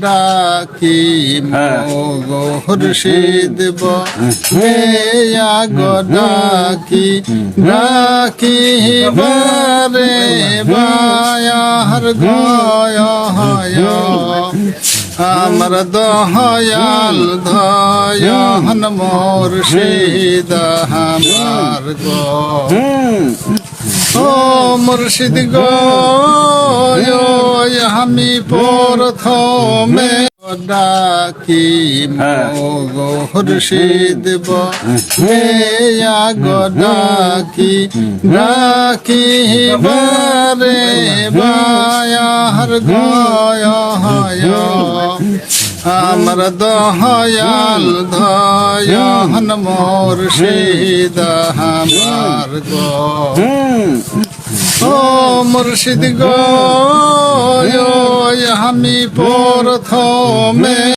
ডাকি মুর্শিদ মেয়া গো ডাকি ডাকি বারে বায়ার গয় আমার দয়াল ধয়ন মুর্শিদ আমার গো। ও মুর্শিদ গো। আমি প্রথমে ডাকি মুর্শিদ মেয়া গো ডাকি ডাকি বারে বায়ার গয় আমার দয়াল ধয়ন মুর্শিদ আমার গো। ও মুর্শিদ গো। আমি প্রথমে